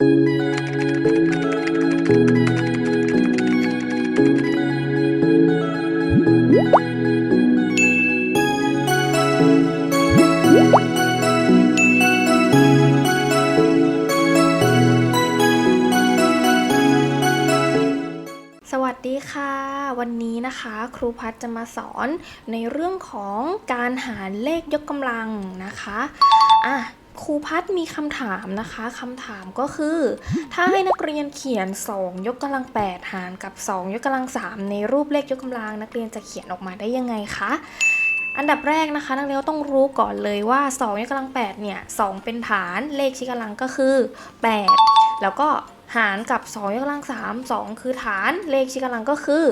สวัสดีค่ะ วันนี้นะคะครูพัฒจะมาสอนในเรื่องของการหารเลขยกกำลังนะคะอะ ครูพัฒมีคำถามนะคะคำถามก็คือ ถ้าให้นักเรียนเขียน 2 ยกกำลัง 8 หารกับ 2 ยกกำลัง 3 ในรูปเลขยกกำลัง นักเรียนจะเขียนออกมาได้ยังไงคะอันดับแรกนะคะนักเรียนต้องรู้ก่อนเลยว่า2ยกกำลัง8เนี่ย2เป็นฐานเลขชี้กำลังก็คือ 8 แล้วก็ หารกับ 2 ยกกำลัง 3 2 คือฐานเลขชี้กำลังก็คือ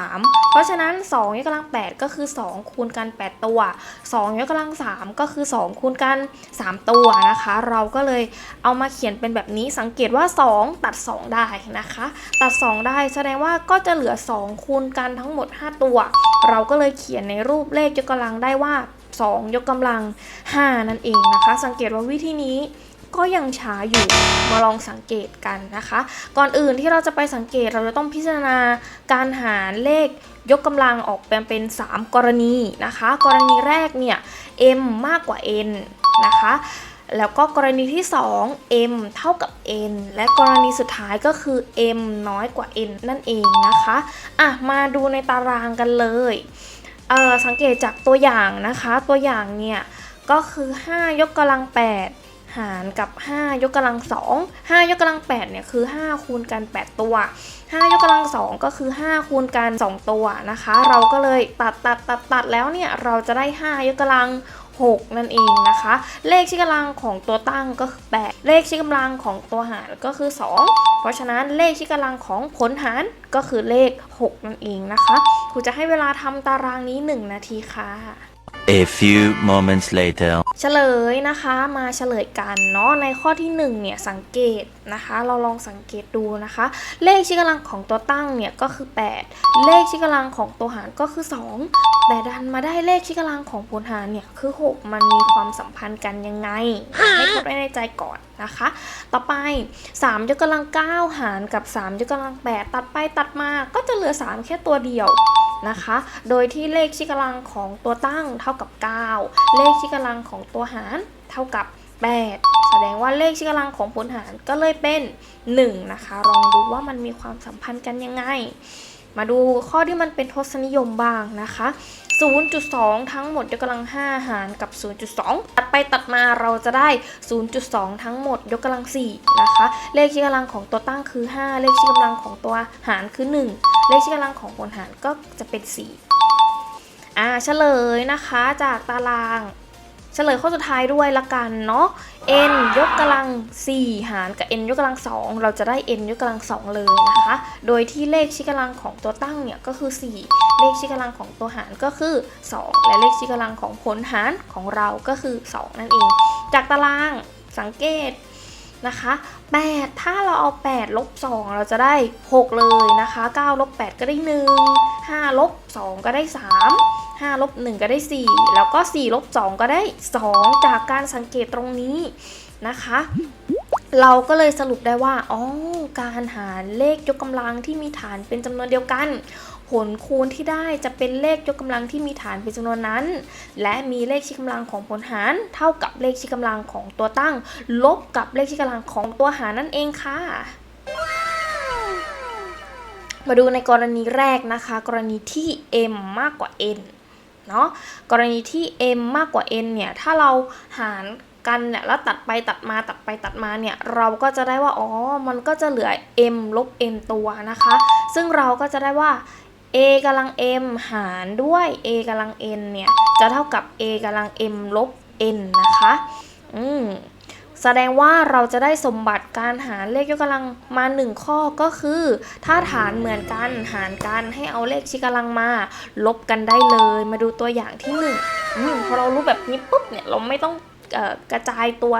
3 เพราะฉะนั้น 2 ยกกำลัง 8 ก็คือ 2 คูณกัน 8 ตัว 2 ยกกำลัง 3 ก็คือ 2 คูณกัน 3 ตัวนะคะ เราก็เลยเอามาเขียนเป็นแบบนี้สังเกตว่า 2 ตัด 2 ได้นะคะ ตัด 2 ได้แสดงว่าก็จะเหลือ 2 คูณกันทั้งหมด 5 ตัว เราก็เลยเขียนในรูปเลขยกกำลังได้ว่า 2 ยกกำลัง 5 นั่นเองนะคะ สังเกตว่าวิธีนี้ ก็ยังช้าอยู่มาลองสังเกตกันนะคะ ก่อนอื่นที่เราจะไปสังเกตเราจะต้องพิจารณาการหารเลขยกกำลังออกเป็นเป็น 3 กรณีนะคะ กรณีแรกเนี่ย m มากกว่า n นะคะแล้วก็กรณีที่ 2 m เท่ากับ n และกรณีสุดท้ายก็คือ m น้อยกว่า n นั่นเองนะคะ อะ มาดูในตารางกันเลยเอ่อสังเกตจากตัวอย่างนะคะ ตัวอย่างเนี่ย ก็คือ 5 ยกกำลัง 8 หารกับ 5 ยกกำลัง2 5 ยกกำลัง8เนี่ยคือ 5 คูณกัน 8 ตัว 5 ยกกำลัง 2 ก็คือ 5 คูณกัน 2 ตัวนะคะ เราก็เลยตัดตัดตัดตัดแล้วเนี่ย เราจะได้ 5 ยกกำลัง 6 นั่นเองนะคะ เลขชี้กำลังของตัวตั้งก็คือ 8 เลขชี้กำลังของตัวหารก็คือ 2 เพราะฉะนั้นเลขชี้กำลังของผลหารก็คือเลข 6 นั่นเองนะคะครูจะให้เวลาทำตารางนี้ 1 นาทีค่ะ A few moments later. เฉลยนะคะมาเฉลยกันเนาะในข้อที่ 1 เนี่ย สังเกตนะคะ เราลองสังเกตดูนะคะ เลขชี้กำลังของตัวตั้งเนี่ย ก็คือ 8 เลขชี้กำลังของตัวหารก็คือ 2 แต่ดันมาได้เลขชี้กำลังของผลหารเนี่ย คือ 6 มันมีความสัมพันธ์กันยังไง ให้ทดไว้ในใจก่อนนะคะ ต่อไป 3 ยกกำลัง 9 หารกับ 3 ยกกำลัง 8 ตัดไปตัดมาก็จะเหลือ 3 แค่ตัวเดียว นะคะ โดยที่เลขชี้กำลังของตัวตั้งเท่ากับ 9 เลขชี้กำลังของตัวหารเท่ากับ 8 แสดงว่าเลขชี้กำลังของผลหารก็เลยเป็น 1 นะคะ ลองดูว่ามันมีความสัมพันธ์กันยังไง มาดูข้อที่มันเป็นทศนิยมบ้างนะคะ 0.2 ทั้งหมดยกกำลัง 5 หารกับ 0.2 ตัดไปตัดมาเราจะได้ 0.2 ทั้งหมดยกกำลัง 4 นะคะ เลขชี้กำลังของตัวตั้งคือ 5 เลขชี้กำลังของตัวหารคือ 1 เลขชี้กำลังของผลหารก็จะเป็น 4 อ่าเฉลยนะคะจากตาราง เฉลยข้อสุดท้ายด้วยละกันเนาะ n ยกกำลัง 4 หารกับ n ยกกำลัง 2 เราจะได้ n ยกกำลัง 2 เลยนะคะ โดยที่เลขชี้กำลังของตัวตั้งเนี่ยก็คือ 4 เลขชี้กำลังของตัวหารก็คือ 2 และเลขชี้กำลังของผลหารของเราก็คือ 2 นั่นเอง จากตารางสังเกต นะคะ8ถ้าเราเอา8ลบ2เราจะได้ 6 เลยนะคะ9ลบ8ก็ได้ 1 5ลบ2ก็ได้ 3 5ลบ1ก็ได้ 4 แล้วก็4ลบ2ก็ได้ 2 จากการสังเกตตรงนี้นะคะ เราก็เลยสรุปได้ว่า อ๋อ การหารเลขยกกำลังที่มีฐานเป็นจำนวนเดียวกัน ผลคูณที่ได้จะเป็นเลขยกกำลังที่มีฐานเป็นจำนวนนั้น และมีเลขชี้กำลังของผลหาร เท่ากับเลขชี้กำลังของตัวตั้ง ลบกับเลขชี้กำลังของตัวหารนั่นเองค่ะ มาดูในกรณีแรกนะคะ กรณีที่ m มากกว่า n เนาะกรณีที่ m มากกว่า n เนี่ย ถ้าเราหารกันเนี่ยแล้วตัดไปตัดมาตัดไปตัดมาเนี่ยเราก็จะได้ว่าอ๋อมันก็จะเหลือ m ลบ n ตัวนะคะ ซึ่งเราก็จะได้ว่า a กำลัง m หารด้วย a กำลัง n เนี่ย จะเท่ากับ a กำลัง m ลบ n นะคะ อืมแสดงว่าเราจะได้สมบัติการหารเลขยกกำลังมา1ข้อก็คือ ถ้าฐานเหมือนกันหารกันให้เอาเลขชี้กำลังมา ลบกันได้เลย มาดูตัวอย่างที่1นึ่งอืมพอเรารู้แบบนี้ปุ๊บเนี่ยเราไม่ต้อง กระจายตัว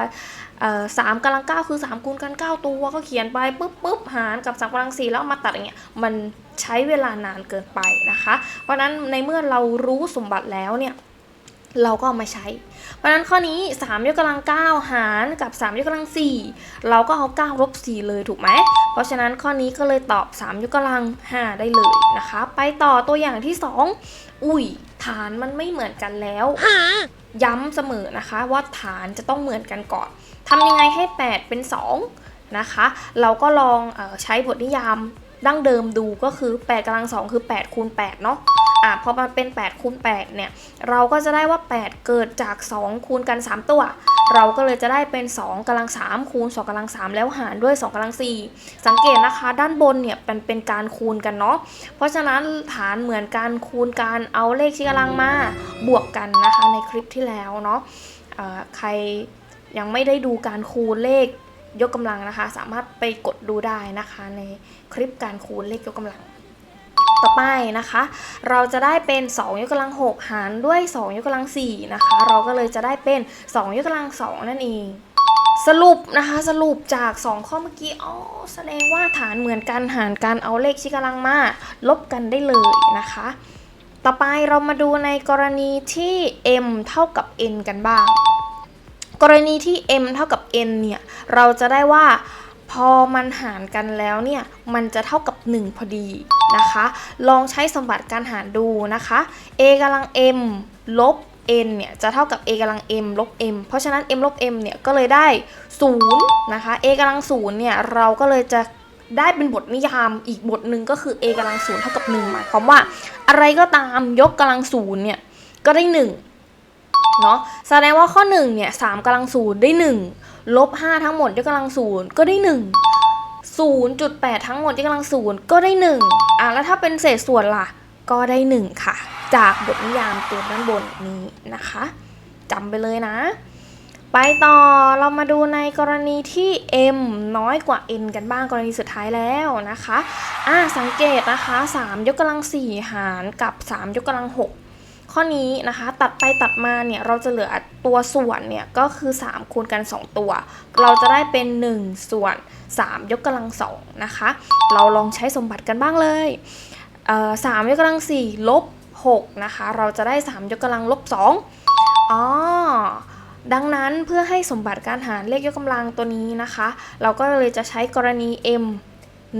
สามกำลังเก้าคือ3คูณกัน9ตัวก็เขียนไปปุ๊บปุ๊บหารกับ3กำลัง4แล้วมาตัดอย่างเงี้ยมันใช้เวลานานเกินไปนะคะ เพราะนั้นในเมื่อเรารู้สมบัติแล้วเนี่ยเราก็เอามาใช้ เพราะฉะนั้นข้อนี้ 3 ยกกำลัง 9 หารกับ 3 ยกกำลัง 4 เราก็เอา9ลบ4เลยถูกไหม เพราะฉะนั้นข้อนี้ก็เลยตอบ 3 ยกกำลัง 5 ได้เลยนะคะ ไปต่อตัวอย่างที่ 2 อุ้ยฐานมันไม่เหมือนกันแล้ว ย้ำเสมอนะคะ ว่าฐานจะต้องเหมือนกันก่อนทำยังไงให้ 8 เป็น 2 นะคะ เราก็ลองออใช้บทนิยามดั้งเดิมดูก็คือ 8กำลัง2คือ8คูณ8เนาะ อะพอมันเป็น8คูณ8เนี่ย เราก็จะได้ว่า 8 เกิดจาก 2 คูณกัน 3 ตัว เราก็เลยจะได้เป็น 2กำลัง3คูณ2กำลัง3แล้วหารด้วย 2กำลัง4สังเกตนะคะ ด้านบนเนี่ยเป็นเป็นการคูณกันเนาะ เพราะฉะนั้นฐานเหมือนการคูณการเอาเลขชี้กำลังมาบวกกันนะคะในคลิปที่แล้วเนาะเอ่อใครยังไม่ได้ดูการคูณเลขยกกำลังนะคะ สามารถไปกดดูได้นะคะในคลิปการคูณเลขยกกำลัง ต่อไปนะคะ เราจะได้เป็น 2 ยกกำลัง 6 หารด้วย 2 ยกกำลัง 4 นะคะ เราก็เลยจะได้เป็น 2 ยกกำลัง 2 นั่นเองสรุปนะคะสรุปจาก 2 ข้อเมื่อกี้อ๋อแสดงว่าฐานเหมือนกันหารกันเอาเลขชี้กำลังมาลบกันได้เลยนะคะ ต่อไปเรามาดูในกรณีที่ m เท่ากับ n กันบ้าง กรณีที่ m เท่ากับ n เนี่ย เราจะได้ว่า พอมันหารกันแล้วเนี่ย มันจะเท่ากับ 1 พอดีนะคะ ลองใช้สมบัติการหารดูนะคะ a กำลัง m ลบ n เนี่ยจะเท่ากับ a กำลัง m ลบ m เพราะฉะนั้น m ลบ m เนี่ยก็เลยได้0นะคะ a กำลัง0เนี่ยเราก็เลยจะได้เป็นบทนิยามอีกบทหนึ่งก็คือ a กำลัง0เท่ากับ1หมายความว่า อะไรก็ตามยกกำลัง0เนี่ยก็ได้1เนาะแสดงว่าข้อ1เนี่ย3กำลัง0ได้1 ลบ5ทั้งหมดยกกำลัง0ก็ได้ 1 0.8 ทั้งหมดยกกำลัง0ก็ได้ 1อะแล้วถ้าเป็นเศษส่วนล่ะ ก็ได้ 1 ค่ะ จากบทนิยามตัวด้านบนนี้นะคะจำไปเลยนะ ไปต่อเรามาดูในกรณีที่ m น้อยกว่า n กันบ้างกรณีสุดท้ายแล้วนะคะอะสังเกตนะคะ 3 ยกกำลัง4หารกับ 3 ยกกำลัง6 ข้อนี้นะคะตัดไปตัดมาเนี่ยเราจะเหลือตัวส่วนเนี่ยก็คือ 3 คูณกัน 2 ตัว เราจะได้เป็น 1 ส่วน 3 ยกกำลัง2นะคะ เราลองใช้สมบัติกันบ้างเลยเอ่อ3ยกกำลัง4ลบ6นะคะเราจะได้ 3 ยกกำลังลบ2อ๋อดังนั้นเพื่อให้สมบัติการหารเลขยกกำลังตัวนี้นะคะ เราก็เลยจะใช้กรณี m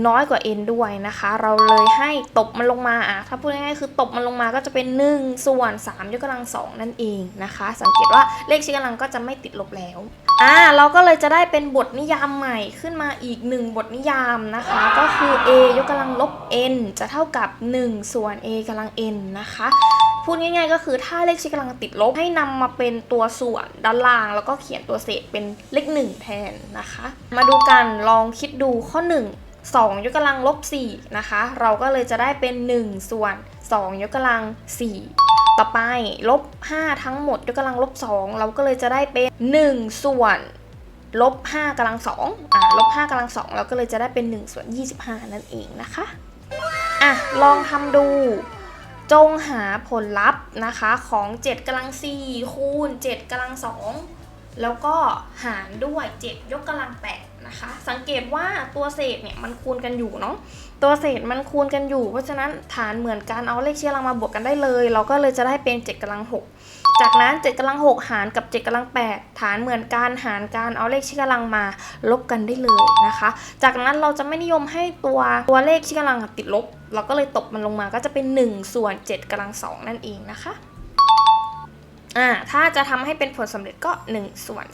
น้อยกว่า n ด้วยนะคะ เราเลยให้ตบมันลงมาอะถ้าพูดง่ายๆคือตบมันลงมาก็จะเป็น 1 ส่วน3ยกกำลัง2นั่นเองนะคะ สังเกตว่าเลขชี้กำลังก็จะไม่ติดลบแล้วอ่าเราก็เลยจะได้เป็นบทนิยามใหม่ขึ้นมาอีก 1 บทนิยามนะคะ ก็คือ a ยกกำลังลบ n จะเท่ากับ 1 ส่วน a กำลัง n นะคะพูดง่ายๆก็คือถ้าเลขชี้กำลังติดลบให้นำมาเป็นตัวส่วนด้านล่าง แล้วก็เขียนตัวเศษเป็นเลข1แทนนะคะ มาดูกันลองคิดดูข้อ 1 2 ยกกำลังลบ4นะคะ เราก็เลยจะได้เป็น 1 ส่วน 2 ยกกำลัง 4 ต่อไปลบ5ทั้งหมด ยกกำลังลบ2เราก็เลยจะได้เป็น 1 ส่วนลบ5กำลัง2อ่าลบ5กำลัง2เราก็เลยจะได้เป็น 1 ส่วน 25 นั่นเองนะคะอะลองทำดูจงหาผลลัพธ์นะคะของ 7กำลัง 4 คูณ 7กำลัง 2 แล้วก็หารด้วย 7 ยกกำลัง 8 นะคะ สังเกตว่าตัวเศษเนี่ยมันคูณกันอยู่เนาะตัวเศษมันคูณกันอยู่ เพราะฉะนั้นฐานเหมือนกันเอาเลขเชี่ยงมาบวกกันได้เลย เราก็เลยจะได้เป็น7กำลัง6จากนั้น7กำลัง6หารกับ7กำลัง8ฐานเหมือนกันหารการเอาเลขชี้กำลังมาลบกันได้เลยนะคะ จากนั้นเราจะไม่นิยมให้ตัวตัวเลขชี้กำลังติดลบ เราก็เลยตบมันลงมาก็จะเป็น 1 ส่วน7กำลัง2นั่นเองนะคะอ่าถ้าจะทำให้เป็นผลสำเร็จก็ 1 ส่วน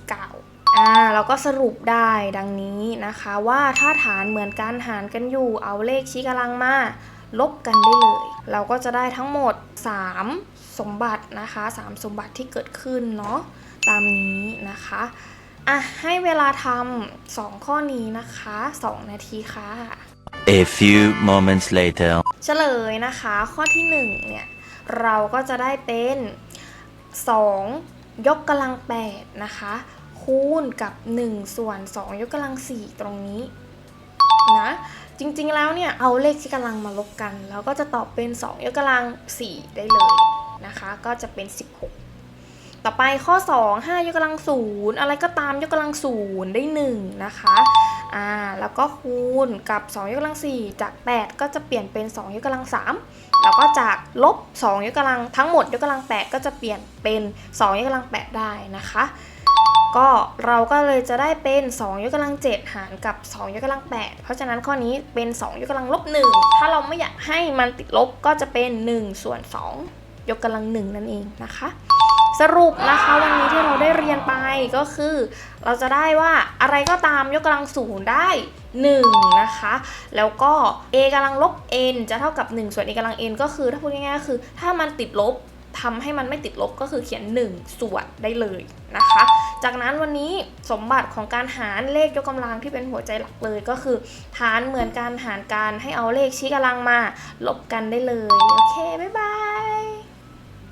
49 อ่าเราก็สรุปได้ดังนี้นะคะว่าถ้าฐานเหมือนกันหารกันอยู่เอาเลขชี้กำลังมาลบกันได้เลย เราก็จะได้ทั้งหมด 3 สมบัตินะคะ 3 สมบัติที่เกิดขึ้นเนาะตามนี้นะคะอะให้เวลาทำสองข้อนี้นะคะ 2 นาทีค่ะ A few moments later. เฉลยนะคะ ข้อที่ 1 เนี่ย เราก็จะได้เป็น 2 ยกกำลัง 8 นะคะ คูณกับ1ส่วน2ยกกำลัง4ตรงนี้นะจริงๆแล้วเนี่ยเอาเลขที่กำลังมาลบกัน แล้วก็จะตอบเป็น 2 ยกกำลัง 4 ได้เลยนะคะ ก็จะเป็น 16 ต่อไปข้อ 2 5 ยกกำลัง 0 อะไรก็ตามยกกำลัง 0 ได้ 1 นะคะอ่าแล้วก็คูณกับ 2 ยกกำลัง 4 จาก 8 ก็จะเปลี่ยนเป็น 2 ยกกำลัง 3 แล้วก็จากลบ 2 ยกกำลังทั้งหมดยกกำลัง 8 ก็จะเปลี่ยนเป็น 2 ยกกำลัง 8 ได้นะคะ ก็เราก็เลยจะได้เป็น 2 ยกกำลัง 7 หารกับ 2 ยกกำลัง 8 เพราะฉะนั้นข้อนี้เป็น 2 ยกกำลังลบ 1 ถ้าเราไม่อยากให้มันติดลบก็จะเป็น 1 ส่วน 2 ยกกำลัง 1 นั่นเองนะคะ สรุปนะคะวันนี้ที่เราได้เรียนไปก็คือ เราจะได้ว่าอะไรก็ตามยกกำลังศูนย์ได้1นะคะ แล้วก็ a กำลังลบ n จะเท่ากับ 1 ส่วน a กำลัง n ก็คือถ้าพูดง่ายๆคือ ถ้ามันติดลบทำให้มันไม่ติดลบก็คือเขียน 1 ส่วนได้เลยนะคะ จากนั้นวันนี้สมบัติของการหารเลขยกกำลังที่เป็นหัวใจหลักเลยก็คือฐานเหมือนการหารการให้เอาเลขชี้กำลังมาลบกันได้เลย โอเค บ๊ายบาย